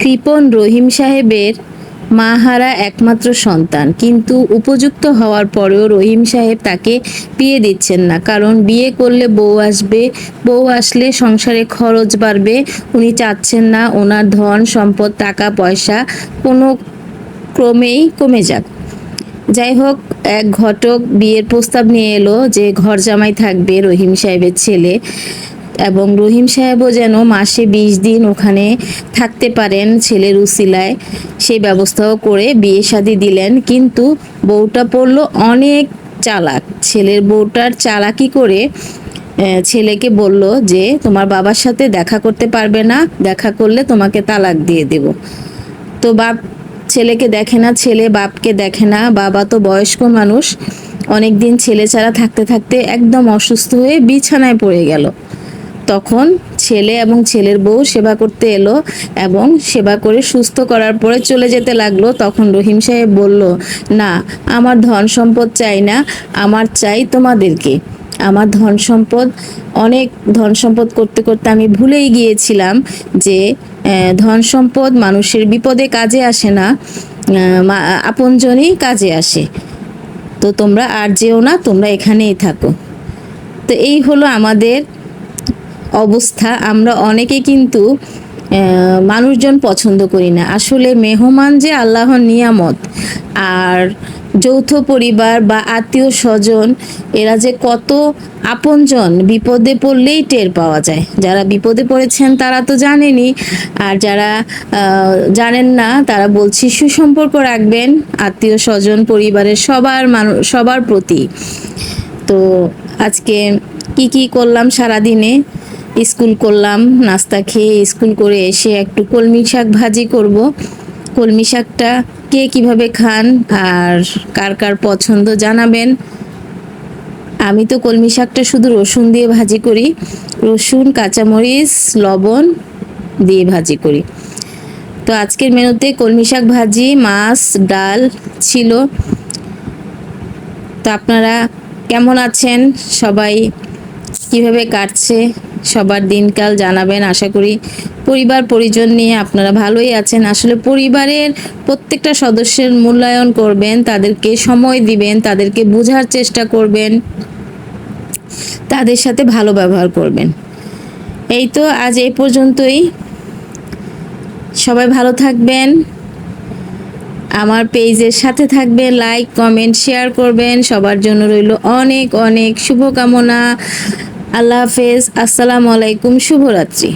কৃপণ রহিম সাহেবের মাহারা একমাত্র সন্তান। কিন্তু উপযুক্ত হওয়ার পরেও রহিম সাহেব তাকে বিয়ে দিচ্ছেন না। কারণ বিয়ে করলে বউ আসবে, বউ আসলে সংসারে খরচ বাড়বে, উনি চাচ্ছেন না ওনার ধন, সম্পদ, টাকা, পয়সা কোনো ক্রমেই কমে যাক। যাই হোক, এক ঘটক বিয়ের প্রস্তাব নিয়ে এলো যে ঘর জামাই থাকবে রহিম সাহেবের ছেলে। এবং রহিম সাহেবও যেন মাসে বিশ দিন ওখানে থাকতে পারেন ছেলের উসিলায়। সেই ব্যবস্থাও করে বিয়ে শাদি দিলেন, কিন্তু বউটা পড়ল অনেক চালাক। ছেলের বউটার চালাকি করে ছেলেকে বলল যে, তোমার বাবার সাথে দেখা করতে পারবে না, দেখা করলে তোমাকে তালাক দিয়ে দেব। তো বাপ ছেলেকে দেখে না, ছেলে বাপকে দেখে না, বাবা তো বয়স্ক মানুষ অনেক দিন ছেলে ছাড়া থাকতে থাকতে একদম অসুস্থ হয়ে বিছানায় পড়ে গেল। তখন ছেলে এবং ছেলের বউ সেবা করতে এলো এবং সেবা করে সুস্থ করার পরে চলে যেতে লাগল। তখন রহিম সাহেব বলল, না, আমার ধন সম্পদ চাই না, আমার চাই তোমাদেরকে। আমার ধন সম্পদ, অনেক ধন সম্পদ করতে করতে আমি ভুলেই গিয়েছিলাম যে ধন সম্পদ মানুষের বিপদে কাজে আসে না আপনজনই কাজে আসে। তো তোমরা আর যেও না, তোমরা এখানেই থাকো। তো এই হলো আমাদের অবস্থা, আমরা অনেকে কিন্তু মানুষজন পছন্দ করি না। আসলে মেহমান যে আল্লাহর নিয়ামত, আর যৌথ পরিবার বা আত্মীয় স্বজন, এরা যে কত আপনজন বিপদে পড়লেই টের পাওয়া যায়। যারা বিপদে পড়েছেন তারা তো জানেনই আর যারা জানেন না, তারা বলছি সুসম্পর্ক রাখবেন আত্মীয় স্বজন, পরিবারের সবার মানুষ সবার প্রতি। তো আজকে কি কি করলাম সারা দিনে স্কুল করলাম, নাস্তা খেয়ে স্কুল করে এসে একটু কলমি শাক ভাজি করব। কলমি শাকটা কে কীভাবে খান আর কার কার পছন্দ জানাবেন। আমি তো কলমি শাকটা শুধু রসুন দিয়ে ভাজি করি। রসুন, কাঁচামরিচ, লবণ দিয়ে ভাজি করি। তো আজকের মেনুতে কলমি শাক ভাজি, মাছ, ডাল ছিল। তো আপনারা কেমন আছেন? সবাই কীভাবে কাটছে? সবার দিনকাল জানাবেন। আশা করি পরিবার, পরিজন নিয়ে আপনারা ভালোই আছেন। আসলে পরিবারের প্রত্যেকটা সদস্যের মূল্যায়ন করবেন, তাদেরকে সময় দিবেন, তাদেরকে বোঝার চেষ্টা করবেন, তাদের সাথে ভালো ব্যবহার করবেন। এই তো আজ এই পর্যন্তই। সবাই ভালো থাকবেন। আমার পেজের সাথে থাকবেন লাইক কমেন্ট শেয়ার করবেন। সবার জন্য রইল অনেক অনেক শুভকামনা। আল্লাহ হাফেজ। আসসালামু আলাইকুম শুভরাত্রি।